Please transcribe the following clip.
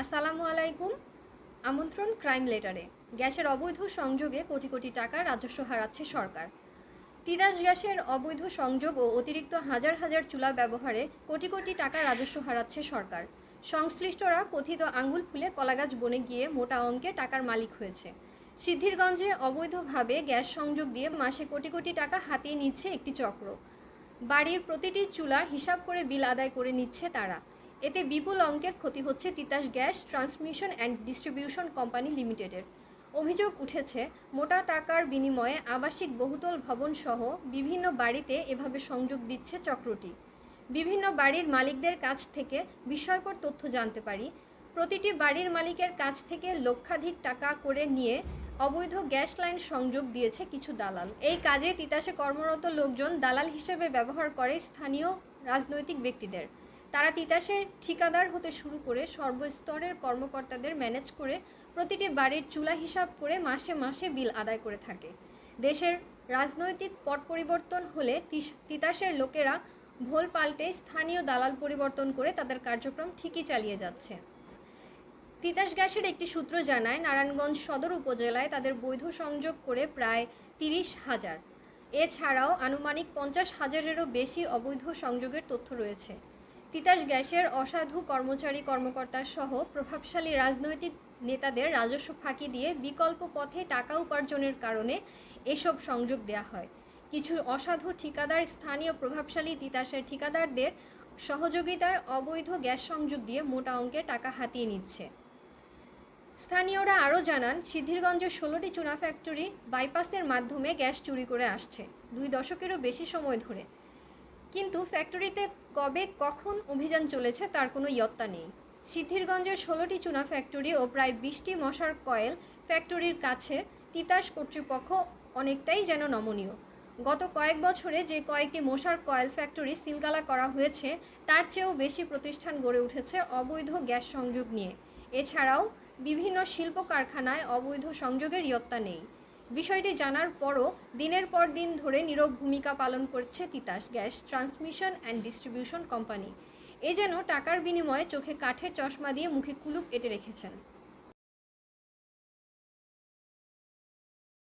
আসসালামু আলাইকুম। আমন্ত্রণ ক্রাইম লেটারে। গ্যাসের অবৈধ সংযোগে কোটি কোটি টাকা রাজস্ব হারাচ্ছে সরকার। তিতাস গ্যাসের অবৈধ সংযোগ ও অতিরিক্ত হাজার হাজার চুলা ব্যবহারে কোটি কোটি টাকা রাজস্ব হারাচ্ছে সরকার। সংশ্লিষ্টরা কথিত আঙ্গুল ফুলে কলাগাছ বনে গিয়ে মোটা অঙ্কে টাকার মালিক হয়েছে। সিদ্ধিরগঞ্জে অবৈধভাবে গ্যাস সংযোগ দিয়ে মাসে কোটি কোটি টাকা হাতিয়ে নিচ্ছে একটি চক্র। বাড়ির প্রতিটি চুলার হিসাব করে বিল আদায় করে নিচ্ছে তারা। এতে বিপুল অঙ্কের ক্ষতি হচ্ছে Titas gas transmission and distribution company লিমিটেডের। অভিযোগ উঠেছে, মোটা টাকার বিনিময়ে আবাসিক বহুতল ভবন সহ বিভিন্ন বাড়িতে এভাবে সংযোগ দিচ্ছে চক্রটি। বিভিন্ন বাড়ির মালিকদের কাছ থেকে বিস্ময়কর তথ্য জানতে পারি। প্রতিটি বাড়ির মালিকের কাছ থেকে লক্ষাধিক টাকা করে নিয়ে অবৈধ গ্যাস লাইন সংযোগ দিয়েছে কিছু দালাল। এই কাজে তিতাসে কর্মরত লোকজন দালাল হিসেবে ব্যবহার করে স্থানীয় রাজনৈতিক ব্যক্তিদের। তারা তিতাসের ঠিকাদার হতে শুরু করে সর্বস্তরের কর্মকর্তাদের ম্যানেজ করে প্রতিটি বাড়ির চুলা হিসাব করে মাসে মাসে বিল আদায় করে থাকে। দেশের রাজনৈতিক পট পরিবর্তন হলে তিস- তিতাসের লোকেরা ভোল পাল্টে স্থানীয় দালাল পরিবর্তন করে তাদের কার্যক্রম ঠিকই চালিয়ে যাচ্ছে। তিতাস গ্যাসের একটি সূত্র জানায়, নারায়ণগঞ্জ সদর উপজেলায় তাদের বৈধ সংযোগ করে প্রায় তিরিশ হাজার। এছাড়াও আনুমানিক পঞ্চাশ হাজারেরও বেশি অবৈধ সংযোগের তথ্য রয়েছে। তিতাস গ্যাসের অসাধু কর্মচারী কর্মকর্তা সহ প্রভাবশালী রাজনৈতিক নেতাদের রাজস্ব ফাঁকি দিয়ে বিকল্প পথে টাকা উপার্জনের কারণে এসব সংযোগ দেয়া হয়। কিছু অসাধু ঠিকাদার, স্থানীয় প্রভাবশালী তিতাসের ঠিকাদারদের সহযোগিতায় অবৈধ গ্যাস সংযোগ দিয়ে মোটা অঙ্কের টাকা হাতিয়ে নিচ্ছে। স্থানীয়রা আরও জানান সিদ্ধিরগঞ্জের ষোলোটি চুনা ফ্যাক্টরি বাইপাসের মাধ্যমে গ্যাস চুরি করে আসছে। দুই দশকেরও বেশি সময় ধরে কিন্তু ফ্যাক্টরিতে কবে কখন অভিযান চলেছে তার কোনো ইয়ত্তা নেই। সিদ্ধিরগঞ্জের ষোলোটি চুনা ফ্যাক্টরি ও প্রায় বিশটি মশার কয়েল ফ্যাক্টরির কাছে তিতাস কর্তৃপক্ষ অনেকটাই যেন নমনীয়। গত কয়েক বছরে যে কয়েকটি মশার কয়েল ফ্যাক্টরি সিলগালা করা হয়েছে, তার চেয়েও বেশি প্রতিষ্ঠান গড়ে উঠেছে অবৈধ গ্যাস সংযোগ নিয়ে। এছাড়াও বিভিন্ন শিল্প কারখানায় অবৈধ সংযোগের ইয়ত্তা নেই। বিষয়টি জানার পরও দিনের পর দিন ধরে নীরব ভূমিকা পালন করছে Titas gas transmission and distribution company. এ যেন টাকার বিনিময়ে চোখে কাঠের চশমা দিয়ে মুখে কুলুপ এঁটে রেখেছেন।